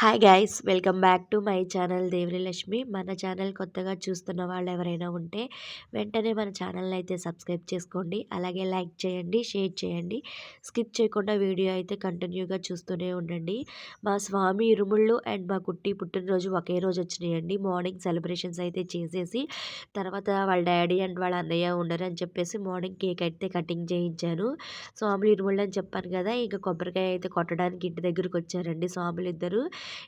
Hi guys welcome back to my channel Devilakshmi మన channel కొత్తగా చూస్తున్న వాళ్ళు ఎవరైనా ఉంటే వెంటనే మన ఛానల్ని అయితే సబ్స్క్రైబ్ చేసుకోండి. అలాగే లైక్ చేయండి షేర్ చేయండి. స్కిప్ చేయకుండా వీడియో అయితే కంటిన్యూగా చూస్తూనే ఉండండి. మా స్వామి ఇరుముళ్ళు అండ్ మా కుట్టి పుట్టినరోజు ఒకే రోజు వచ్చినాయండి. మార్నింగ్ సెలబ్రేషన్స్ అయితే చేసేసి తర్వాత వాళ్ళ డాడీ అండ్ వాళ్ళ అన్నయ్య ఉండరు అని చెప్పేసి మార్నింగ్ కేక్ అయితే కటింగ్ చేయించాను. స్వాములు ఇరుముళ్ళు అని చెప్పాను కదా ఇంకా కొబ్బరికాయ అయితే కొట్టడానికి ఇంటి దగ్గరకు వచ్చారండి స్వాములు ఇద్దరు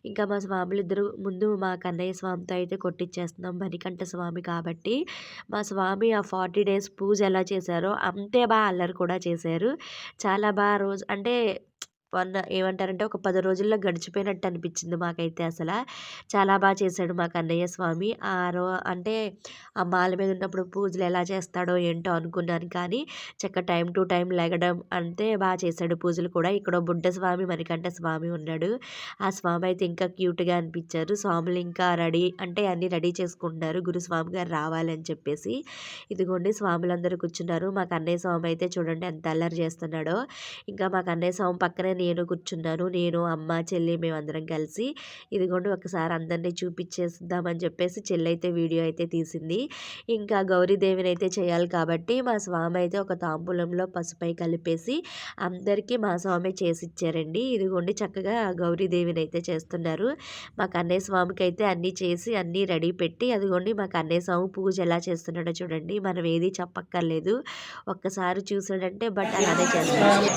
ఇంకా మా స్వాములు ఇద్దరు ముందు మా కన్నయ్య స్వామితో అయితే కొట్టించేస్తున్నాం మణికంఠ స్వామి కాబట్టి. మా స్వామి ఆ ఫార్టీ డేస్ పూజ ఎలా చేశారో అంతే బాగా అల్లరి కూడా చేశారు. చాలా బాగా రోజు అంటే వన్ ఏమంటారంటే ఒక పది రోజుల్లో గడిచిపోయినట్టు అనిపించింది మాకైతే అసలు. చాలా బాగా చేశాడు మాకు అన్నయ్య స్వామి. ఆ రో అంటే ఆ మాల మీద ఉన్నప్పుడు పూజలు ఎలా చేస్తాడో ఏంటో అనుకున్నాను కానీ చక్క టైం టు టైం లెగడం అంతే బాగా చేశాడు పూజలు కూడా. ఇక్కడ బుడ్డ స్వామి మణికంఠ స్వామి ఉన్నాడు. ఆ స్వామి అయితే ఇంకా క్యూట్గా అనిపించారు. స్వాములు ఇంకా రెడీ అంటే అన్నీ రెడీ చేసుకుంటున్నారు. గురుస్వామి గారు రావాలని చెప్పేసి. ఇదిగోండి స్వాములందరూ కూర్చున్నారు. మాకు అన్నయ్య స్వామి అయితే చూడండి ఎంత అల్లరి చేస్తున్నాడో. ఇంకా మాకు అన్నయ్య స్వామి పక్కనే నేను కూర్చున్నాను. నేను అమ్మ చెల్లి మేమందరం కలిసి ఇదిగోండి ఒకసారి అందరినీ చూపించేద్దామని చెప్పేసి చెల్లి అయితే వీడియో అయితే తీసింది. ఇంకా గౌరీదేవిని అయితే చేయాలి కాబట్టి మా స్వామి అయితే ఒక తాంబూలంలో పసుపై కలిపేసి అందరికీ మా స్వామి చేసి ఇచ్చారండి ఇదిగోండి చక్కగా గౌరీదేవిని అయితే చేస్తున్నారు. మా కన్నయ్య స్వామికి అయితే అన్నీ చేసి అన్నీ రెడీ పెట్టి అదిగోండి మా కన్నయ్య స్వామి పూజ ఎలా చేస్తున్నాడో చూడండి. మనం ఏది చెప్పక్కర్లేదు. ఒక్కసారి చూసాడంటే బట్ అలానే చేస్తాడు.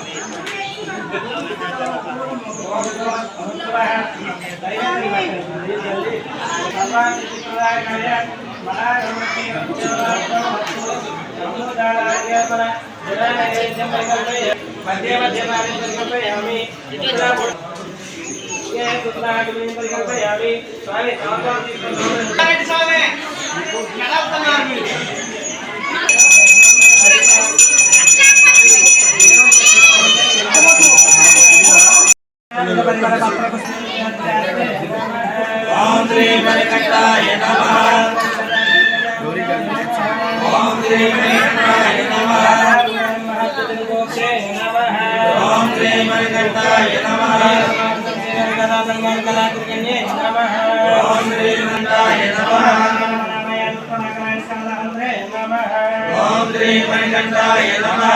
మధ్య మధ్య పరికల్పయామి పరికల్పయామి స్వామి స్వామి ఓం శ్రీ మణికంఠాయ నమః.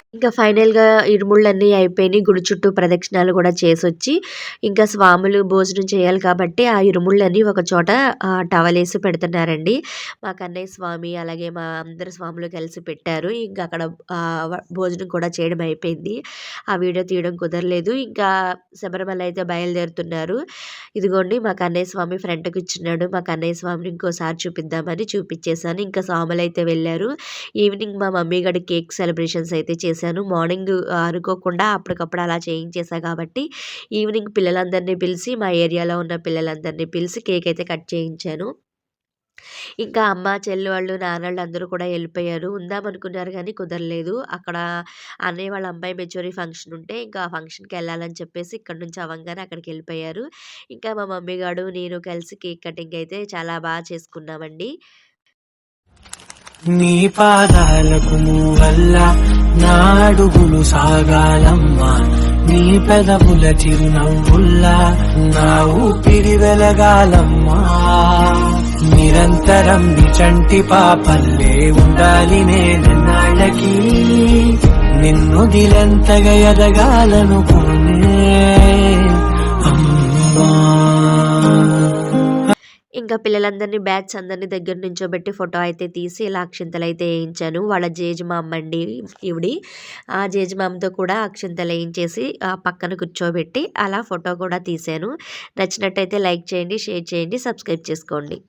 ఇంకా ఫైనల్గా ఇరుముళ్ళన్నీ అయిపోయినాయి. గుడి చుట్టూ ప్రదక్షిణాలు కూడా చేసి వచ్చి ఇంకా స్వాములు భోజనం చేయాలి కాబట్టి ఆ ఇరుముళ్ళన్నీ ఒక చోట టవల్ వేసి పెడుతున్నారండి. మా కన్నయ్య స్వామి అలాగే మా అందరు స్వాములు కలిసి పెట్టారు. ఇంకా అక్కడ భోజనం కూడా చేయడం అయిపోయింది. ఆ వీడియో తీయడం కుదరలేదు. ఇంకా శబరిమల అయితే బయలుదేరుతున్నారు. ఇదిగోండి మా కన్నయ్య స్వామి ఫ్రంట్కి ఇచ్చినాడు మా కన్నయ్య స్వామిని ఇంకోసారి చూపిద్దామని చూపించేశాను ఇంకా స్వాములు అయితే వెళ్ళారు. ఈవినింగ్ మా మమ్మీ గడి కేక్ సెలబ్రేషన్స్ అయితే చేసి చేశాను. మార్నింగ్ అనుకోకుండా అప్పటికప్పుడు అలా చేయించేసా కాబట్టి, ఈవినింగ్ పిల్లలందరినీ పిలిచి మా ఏరియాలో ఉన్న పిల్లలందరినీ పిలిచి కేక్ అయితే కట్ చేయించాను. ఇంకా అమ్మ, చెల్లి వాళ్ళు, నాన్నళ్ళు అందరూ కూడా వెళ్ళిపోయారు ఉందామనుకున్నారు కానీ కుదరలేదు. అక్కడ అన్నయ్య వాళ్ళ అమ్మాయి మెచ్యూరీ ఫంక్షన్ ఉంటే, ఇంకా ఆ ఫంక్షన్‌కెళ్ళాలని చెప్పేసి ఇక్కడ నుంచి అవ్వంగానే అక్కడికెళ్ళిపోయారు. ఇంకా మా మమ్మీ గారు నేను కలిసి కేక్ కటింగ్ అయితే చాలా బాగా చేసుకున్నామండి. నీ పాదాలకు వల్ల నా అడుగులు సాగాలమ్మా. నీ పెదవుల చిరునవ్వుల్లా నా ఊపిరి వెలగాలమ్మా. నిరంతరం నిచంటి పాపల్లే ఉండాలి నేనన్నాళ్ళకి. నిన్ను దిలెంతగా ఎదగాలనుకున్నా ఇంకా పిల్లలందరినీ బ్యాచ్ అందరిని దగ్గర నుంచోబెట్టి ఫోటో అయితే తీసి ఇలా అయితే వేయించాను వాళ్ళ జేజమామ అండి ఇవిడి ఆ జేజమామతో కూడా అక్షింతలు వేయించేసి ఆ పక్కన కూర్చోబెట్టి అలా ఫోటో కూడా తీశాను. నచ్చినట్టయితే లైక్ చేయండి, షేర్ చేయండి, సబ్స్క్రైబ్ చేసుకోండి.